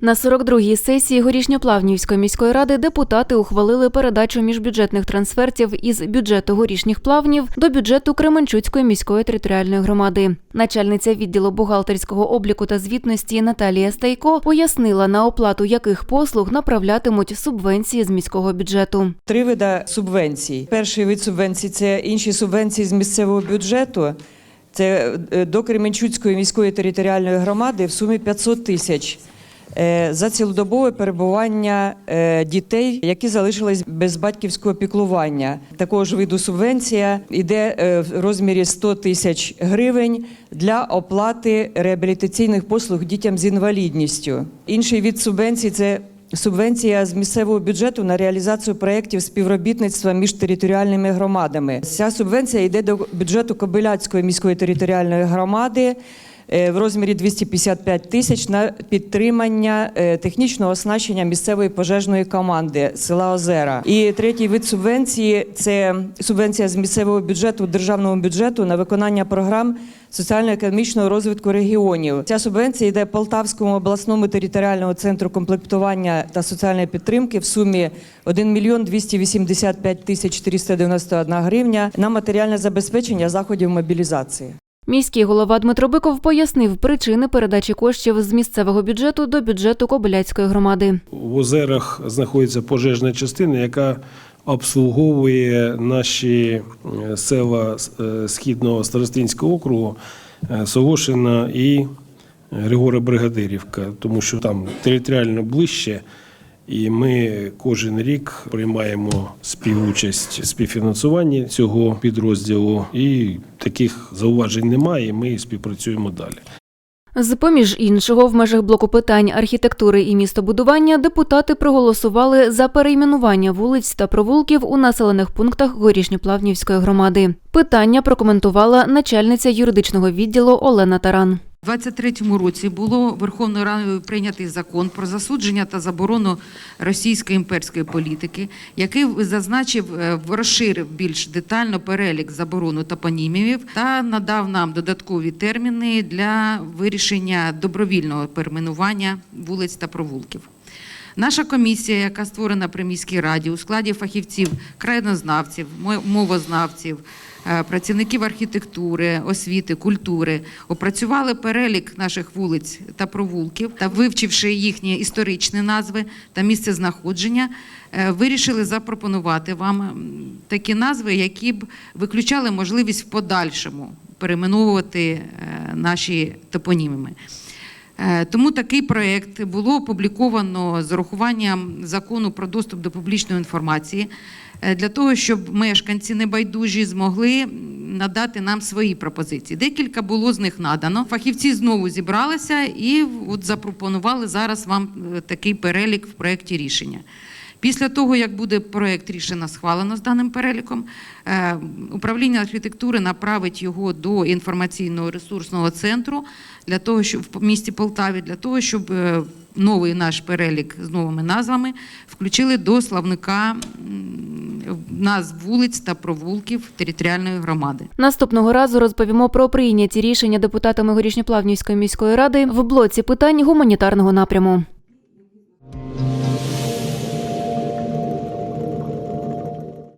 На 42-й сесії Горішньоплавнівської міської ради депутати ухвалили передачу міжбюджетних трансфертів із бюджету горішніх плавнів до бюджету Кременчуцької міської територіальної громади. Начальниця відділу бухгалтерського обліку та звітності Наталія Стайко пояснила, на оплату яких послуг направлятимуть субвенції з міського бюджету. Три види субвенцій. Перший вид субвенцій це інші субвенції з місцевого бюджету. Це е, до Кременчуцької міської територіальної громади в сумі 500 тисяч. Е, За цілодобове перебування е, дітей, які залишились без батьківського піклування. Такого ж виду субвенція йде е, в розмірі 100 тисяч гривень для оплати реабілітаційних послуг дітям з інвалідністю. Інший від субвенцій це Субвенція з місцевого бюджету на реалізацію проєктів співробітництва між територіальними громадами. Ця субвенція йде до бюджету Кобиляцької міської територіальної громади в розмірі 255 тисяч на підтримання е, технічного оснащення місцевої пожежної команди села Озера. І третій вид субвенції це субвенція з місцевого бюджету державного бюджету на виконання програм соціально-економічного розвитку регіонів. Ця субвенція йде Полтавському обласному територіальному центру комплектування та соціальної підтримки в сумі 1 мільйон 285 тисяч 491 гривня на матеріальне забезпечення заходів мобілізації. Міський голова Дмитро Биков пояснив причини передачі коштів з місцевого бюджету до бюджету Кобиляцької громади. В озерах знаходиться пожежна частина, яка обслуговує наші е, села е, Східного Старостинського округу, е, Солошина і Григора Бригадирівка, тому що там територіально ближче. І ми кожен рік приймаємо співучасть в співфінансуванні цього підрозділу, і таких зауважень немає. і Ми співпрацюємо далі. З поміж іншого, в межах блоку питань архітектури і містобудування депутати проголосували за перейменування вулиць та провулків у населених пунктах Горішньоплавнівської громади. Питання прокоментувала начальниця юридичного відділу Олена Таран. У 23-му році було Верховною Радою прийнятий закон про засудження та заборону російської імперської політики, який зазначив, е, розширив більш детально перелік заборону топонімів та надав нам додаткові терміни для вирішення добровільного перейменування вулиць та провулків. Наша комісія, яка створена при міській раді у складі фахівців, країнознавців, мовознавців, працівників архітектури, освіти, культури, опрацювали перелік наших вулиць та провулків та вивчивши їхні історичні назви та місце знаходження, е, вирішили запропонувати вам такі назви, які б виключали можливість в подальшому перейменовувати е, наші топонімами. Е, Тому такий проєкт було опубліковано з урахуванням закону про доступ до публічної інформації е, для того, щоб мешканці небайдужі змогли надати нам свої пропозиції. Декілька було з них надано. Фахівці знову зібралися і от запропонували зараз вам е, такий перелік в проєкті рішення. Після того, як буде проєкт рішення схвалено з даним переліком, е, управління архітектури направить його до інформаційного ресурсного центру для того, щоб в місті Полтаві, для того, щоб е, новий наш перелік з новими назвами включили до славника назв вулиць та провулків територіальної громади. Наступного разу розповімо про прийняті рішення депутатами Горішньоплавнівської міської ради в блоці питань гуманітарного напряму.